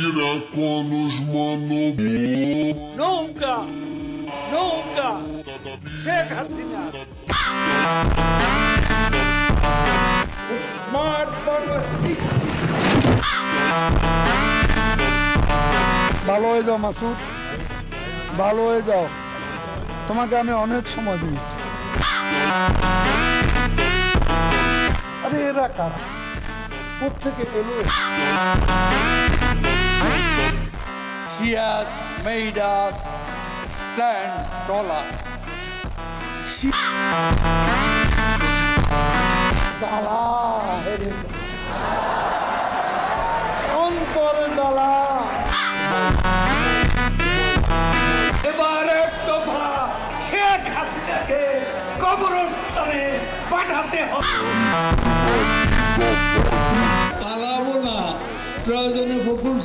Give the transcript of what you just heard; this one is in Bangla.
Piraconos mano নৌকা নৌকা শেখ হাসিনা স্মার্ট বাংলাদেশ ভালো হয়ে যাও মাসুদ। ভালো হয়ে যাও। তোমাকে আমি অনেক সময় দিয়েছি। আরে এরা কারা? কোথেকে এলো? She has made us stand taller. জ্বালা হেরে জ্বালা এবার এক দফা শেখ হাসিনাকে কবরস্থানে পাঠাতে হবে। পালাবো না। প্রয়োজনে ফকুল